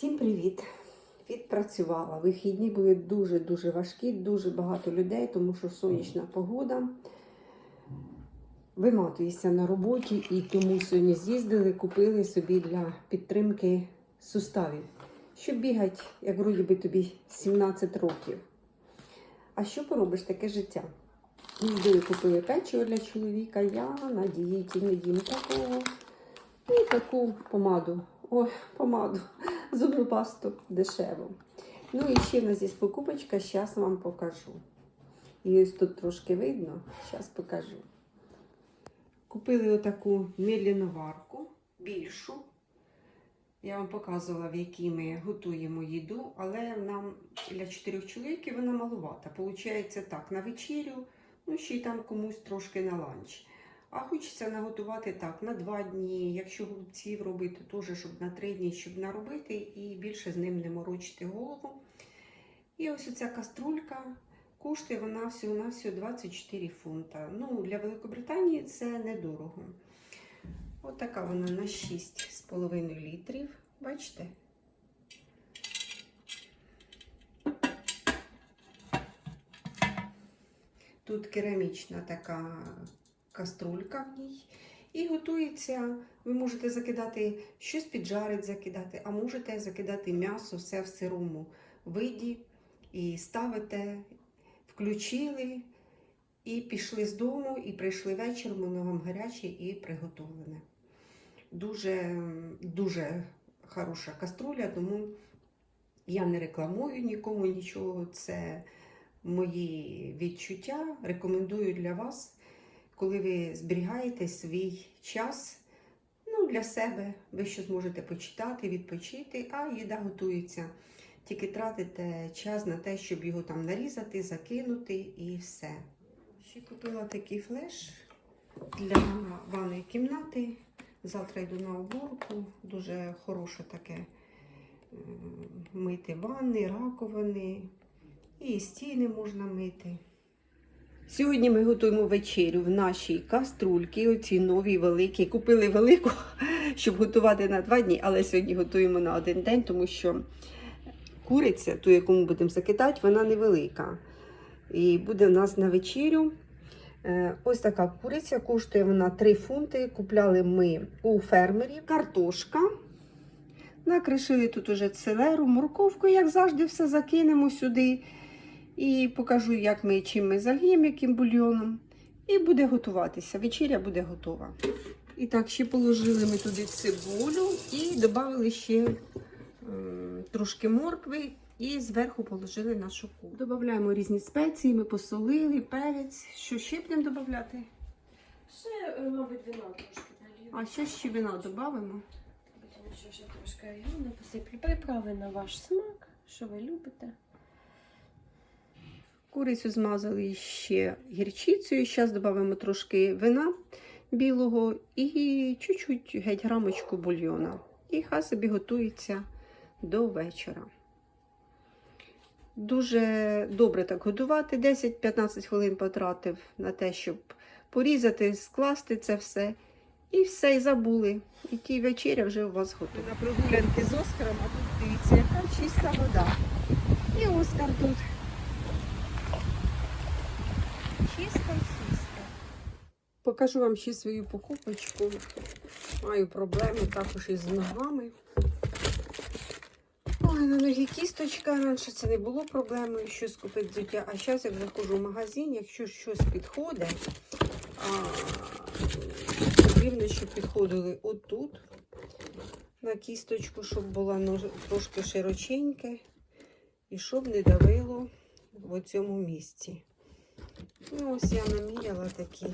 Всім привіт! Відпрацювала. Вихідні були дуже-дуже важкі, дуже багато людей, тому що сонячна погода. Виматуюся на роботі і тому сьогодні з'їздили, купили собі для підтримки суставів. Щоб бігати, як вроді би тобі 17 років. А що поробиш таке життя? Їздили, купили печиво для чоловіка, я на дієті не їм такого. І таку помаду. Ой, помаду, зубну пасту дешеву. Ну і ще в нас є покупочка, зараз вам покажу. І ось тут трошки видно, зараз покажу. Купили отаку мідляну варку, більшу. Я вам показувала, в якій ми готуємо їду, але нам для чотирьох чоловіків вона малувата. Получається так, на вечерю, ну ще й там комусь трошки на ланч. А хочеться наготувати так, на два дні. Якщо голубців робити, теж щоб на три дні, щоб наробити і більше з ним не морочити голову. І ось оця каструлька коштує вона всього-навсього 24 фунта. Ну, для Великобританії це недорого. От така вона на 6,5 літрів. Бачите? Тут керамічна така каструлька в ній. І готується, ви можете закидати щось піджарить, закидати, а можете закидати м'ясо, все в сирому виді. І ставите, включили, і пішли з дому, і прийшли вечір, воно вам гаряче і приготовлене. Дуже, дуже хороша каструля, тому я не рекламую нікому нічого. Це мої відчуття. Рекомендую для вас коли ви зберігаєте свій час ну, для себе, ви щось можете почитати, відпочити, а їда готується. Тільки тратите час на те, щоб його там нарізати, закинути і все. Ще купила такий флеш для ванної кімнати. Завтра йду на уборку. Дуже хороше таке мити ванни, раковини. І стіни можна мити. Сьогодні ми готуємо вечерю в нашій каструльці, оці нові великі. Купили велику, щоб готувати на два дні, але сьогодні готуємо на один день, тому що куриця, ту, яку ми будемо закидати, вона невелика. І буде в нас на вечерю. Е, Ось така куриця, коштує вона 3 фунти. Купляли ми у фермерів. Картошка. Накришили тут уже целеру, морковку, як завжди, все закинемо сюди. І покажу, як ми чим ми зальємо, яким бульйоном. І буде готуватися. Вечеря буде готова. І так, ще положили ми туди цибулю і додали ще м, трошки моркви і зверху положили нашу куру. Додаємо різні спеції, ми посолили, перець. Що ще будемо додати? Ще, е, мабуть, вина трошки налью. А ще ще вина додамо. Ще, ще трошки посиплю. Приправи на ваш смак, що ви любите. Курицю змазали ще гірчицею. Зараз додамо трошки вина білого і чуть-чуть геть грамочку бульйона. І хай собі готується до вечора. Дуже добре так готувати. 10-15 хвилин потратив на те, щоб порізати, скласти це все. І все, і забули. І ті вечеря вже у вас готова. На прогулянки з Оскаром, а тут дивіться, яка чиста вода. І Оскар тут. Чисто, чисто. Покажу вам ще свою покупочку. Маю проблеми також із ногами. Ой, на ноги кісточка. Раніше це не було проблемою, щось купити взуття. А зараз, як заходжу в магазин, якщо щось підходить, потрібно, щоб підходили отут. На кісточку, щоб нож- трошки широченьке і щоб не давило в цьому місці. Ну, ось я наміряла такі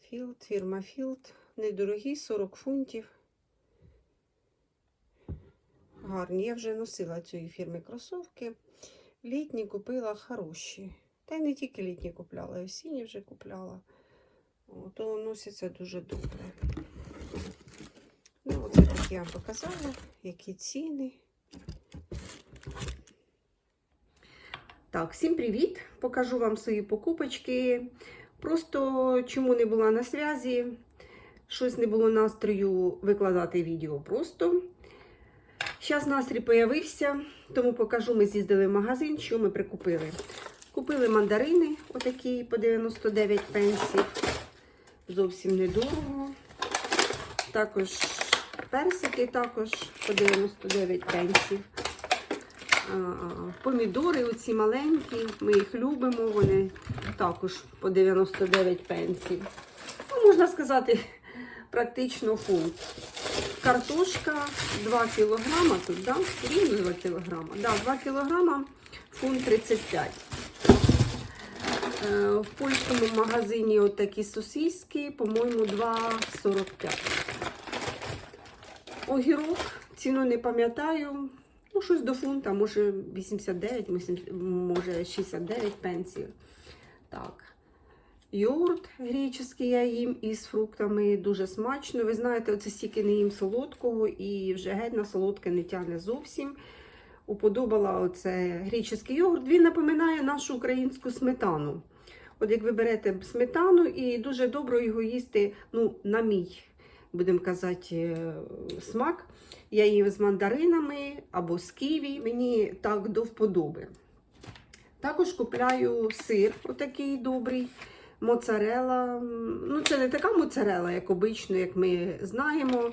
філд, фірма Філд. Недорогі, 40 фунтів. Гарні. Я вже носила цієї фірми кросовки. Літні купила хороші. Та й не тільки літні купляла, і осінні вже купляла. О, то носяться дуже добре. Ну, оце такі я вам показала, які ціни. Так, всім привіт! Покажу вам свої покупочки. Просто чому не була на зв'язі, щось не було настрою викладати відео просто. Зараз настрій появився, тому покажу, ми з'їздили в магазин, що ми прикупили. Купили мандарини, отакі по 99 пенсів. Зовсім недорого. Також персики також по 99 пенсів. Помідори оці маленькі, ми їх любимо, вони також по 99 пенсів. Ну, можна сказати, практично фунт. Картошка 2 кілограма тут, да? Рівно 2 кілограма. Да, 2 кілограма, фунт 35. Е, В польському магазині от такі сосиски, по-моєму, 2,45. Огірок, ціну не пам'ятаю. Ну, щось до фунта, може 89, може 69 пенсів. Так. Йогурт греческий я їм із фруктами дуже смачно. Ви знаєте, оце стільки не їм солодкого і вже геть на солодке не тягне зовсім. Уподобала оце греческий йогурт. Він напоминає нашу українську сметану. От як ви берете сметану і дуже добре його їсти, ну, на мій, будемо казати, е, смак. Я їм з мандаринами або з ківі, мені так до вподоби. Також купляю сир, отакий добрий, моцарела. Ну, це не така моцарела, як обично, як ми знаємо.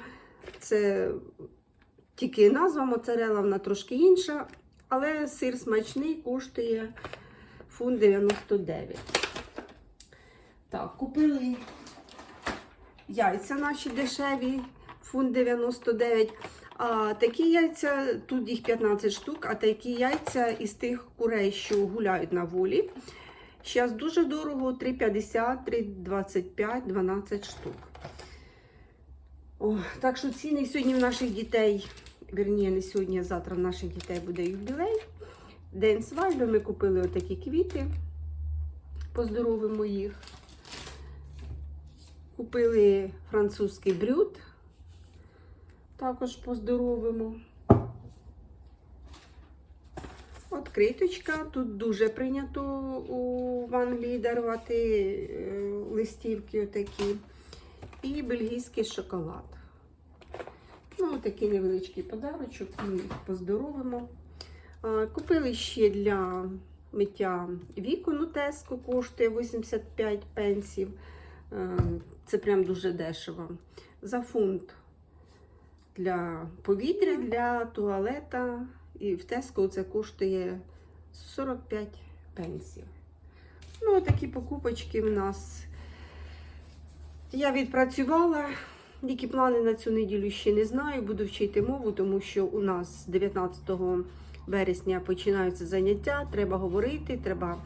Це тільки назва моцарела, вона трошки інша. Але сир смачний, коштує фунт 99. Так, купили яйця наші дешеві, фунт 99. А такі яйця, тут їх 15 штук, а такі яйця із тих курей, що гуляють на волі. Зараз дуже дорого, 3,50, 3,25, 12 штук. О, так що ціни сьогодні в наших дітей, вірні, не сьогодні, а завтра в наших дітей буде юбілей. День свадьби ми купили отакі квіти. Поздоровимо їх. Купили французький брюд. Також поздоровимо. От криточка. Тут дуже прийнято у Англії дарувати е, листівки отакі. І бельгійський шоколад. Ну, такий невеличкий подарочок, ми поздоровимо. Купили ще для миття вікон у Теско, коштує 85 пенсів. Е, Це прям дуже дешево. За фунт для повітря, для туалета. І в Теско це коштує 45 пенсів. Ну, такі покупочки в нас. Я відпрацювала. Які плани на цю неділю ще не знаю. Буду вчити мову, тому що у нас 19 вересня починаються заняття. Треба говорити, треба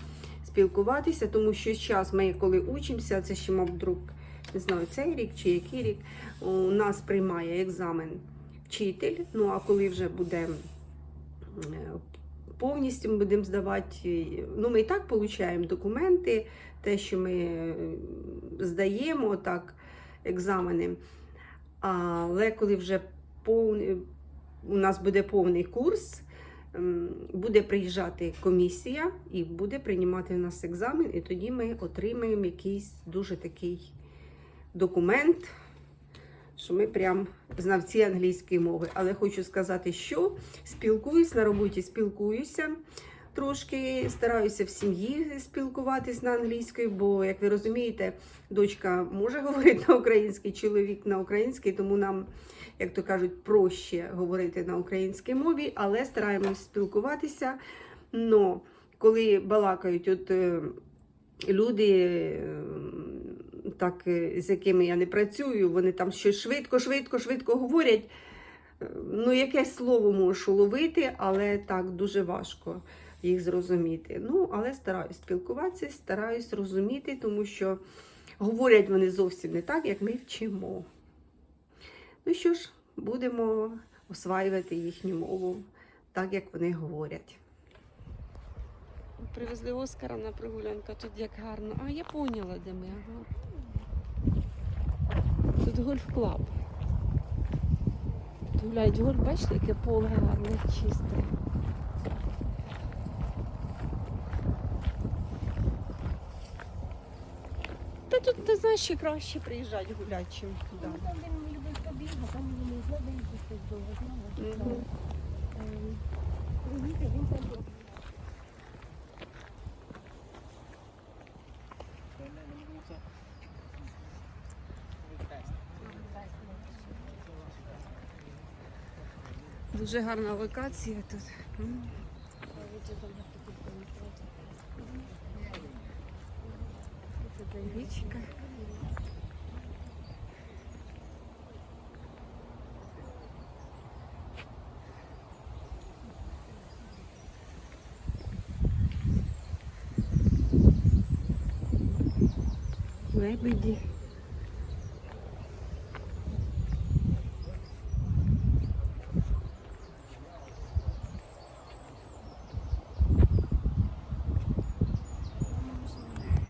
спілкуватися, тому що час ми, коли учимося, це ще, мабуть, друг, не знаю, цей рік чи який рік, у нас приймає екзамен вчитель. Ну а коли вже буде повністю ми будемо здавати, ну ми і так отримуємо документи, те, що ми здаємо, так, екзамени. Але коли вже повний, у нас буде повний курс, буде приїжджати комісія і буде приймати у нас екзамен, і тоді ми отримаємо якийсь дуже такий документ, що ми прям знавці англійської мови. Але хочу сказати, що спілкуюсь на роботі, спілкуюся. Трошки стараюся в сім'ї спілкуватись на англійській, бо, як ви розумієте, дочка може говорити на українській, чоловік на українській, тому нам, як то кажуть, проще говорити на українській мові, але стараємось спілкуватися. Но коли балакають от е, люди, е, так, е, з якими я не працюю, вони там щось швидко, швидко, швидко говорять. Ну, якесь слово можу ловити, але так дуже важко їх зрозуміти. Ну, але стараюсь спілкуватися, стараюсь розуміти, тому що говорять вони зовсім не так, як ми вчимо. Ну що ж, будемо осваювати їхню мову так, як вони говорять. Привезли Оскара на прогулянку, тут як гарно. А, я поняла, де ми. Ага. Тут гольф-клаб. Гуляють гольф, бачите, яке поле гарне, чисте. Та тут ти знаєш, ще краще приїжджати гуляти, ніж туди. Ну, там він любить побігати, там він не знає, де їхати довго, знаєш. Ем, він там. Дуже гарна локація тут. М. Річка. Лебеді.